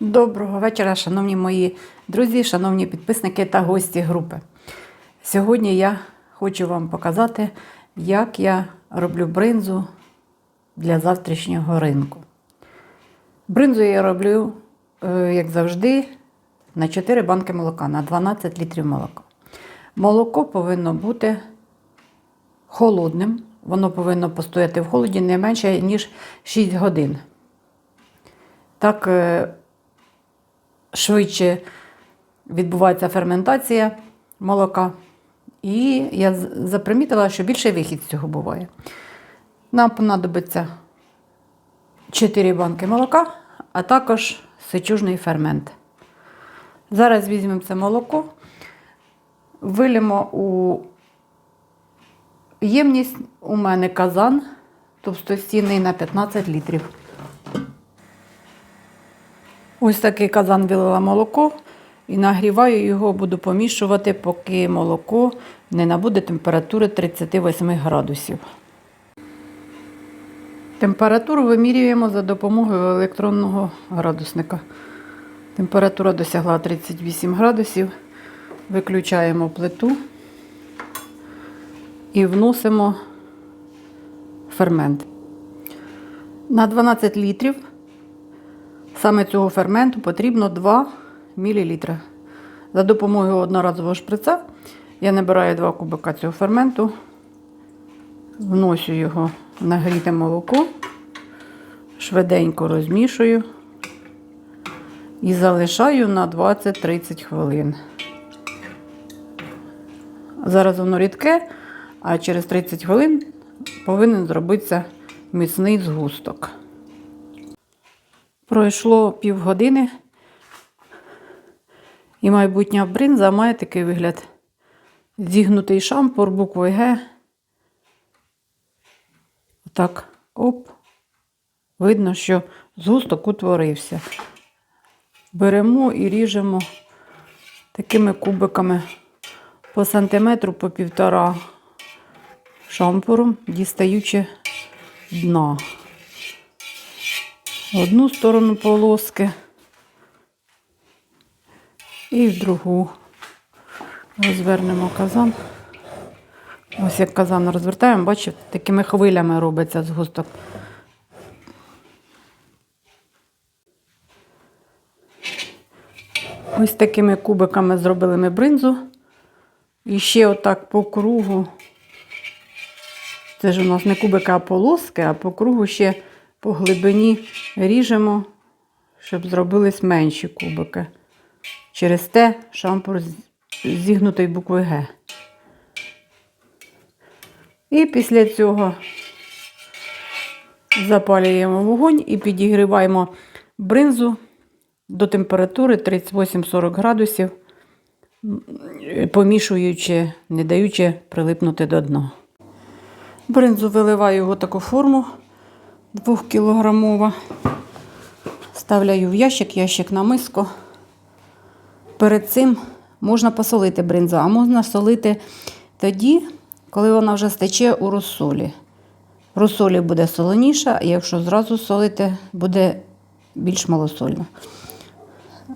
Доброго вечора, шановні мої друзі, шановні підписники та гості групи. Сьогодні я хочу вам показати, як я роблю бринзу для завтрашнього ринку. Бринзу я роблю, е, як завжди, на 4 банки молока, на 12 літрів молока. Молоко повинно бути холодним, воно повинно постояти в холоді не менше, ніж 6 годин. Так е, швидше відбувається ферментація молока. І я запримітила, що більше вихід з цього буває. Нам понадобиться 4 банки молока, а також сечужний фермент. Зараз візьмемо це молоко, вилємо у ємність, у мене казан товстостінний на 15 літрів. Ось такий казан вилила молоко і нагріваю його, буду помішувати, поки молоко не набуде температури 38 градусів. Температуру вимірюємо за допомогою електронного градусника. Температура досягла 38 градусів. Виключаємо плиту і вносимо фермент. На 12 літрів Саме цього ферменту потрібно 2 мл. За допомогою одноразового шприца я набираю 2 кубика цього ферменту, вношу його в нагріте молоко, швиденько розмішую і залишаю на 20-30 хвилин. Зараз воно рідке, а через 30 хвилин повинен зробитися міцний згусток. Пройшло півгодини, і майбутня бринза має такий вигляд. Зігнутий шампур буквою Г. Отак, оп. Видно, що згусток утворився. Беремо і ріжемо такими кубиками по сантиметру, по півтора шампуром, дістаючи дна в одну сторону полоски і в другу. Розвернемо казан. Ось як казан розвертаємо, бачите, такими хвилями робиться згусток. Ось такими кубиками зробили ми бринзу. І ще отак по кругу. Це ж у нас не кубики, а полоски, а по кругу ще по глибині ріжемо, щоб зробились менші кубики. Через те шампур зігнутий буквою Г. І після цього запалюємо вогонь і підігріваємо бринзу до температури 38-40 градусів, помішуючи, не даючи прилипнути до дна. Бринзу виливаю в таку форму. Двохкілограмова. Ставляю в ящик, ящик на миску. Перед цим можна посолити бринзу, а можна солити тоді, коли вона вже стече у розсолі. В розсолі буде солоніша, а якщо зразу солити, буде більш малосольно.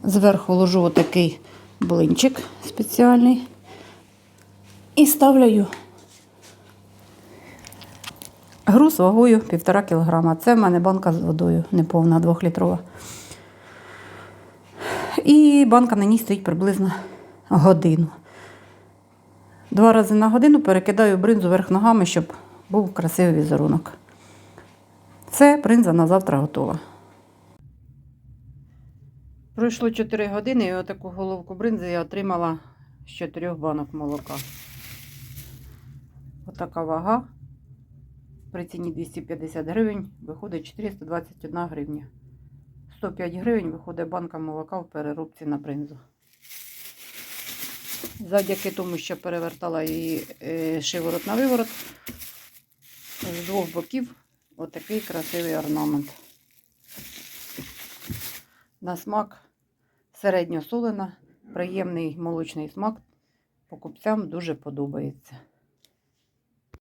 Зверху ложу отакий блинчик спеціальний і ставляю Груз вагою 1,5 кг. Це в мене банка з водою, неповна, 2-літрова. І банка на ній стоїть приблизно годину. Два рази на годину перекидаю бринзу вверх ногами, щоб був красивий візерунок. Це бринза на завтра готова. Пройшло 4 години і отаку головку бринзи я отримала з 4 банок молока. Отака вага при ціні 250 гривень виходить 421 гривня. 105 гривень виходить банка молока в переробці на бринзу. Завдяки тому, що перевертала її е, шиворот на виворот, з двох боків отакий красивий орнамент. На смак середньо солена, приємний молочний смак. Покупцям дуже подобається.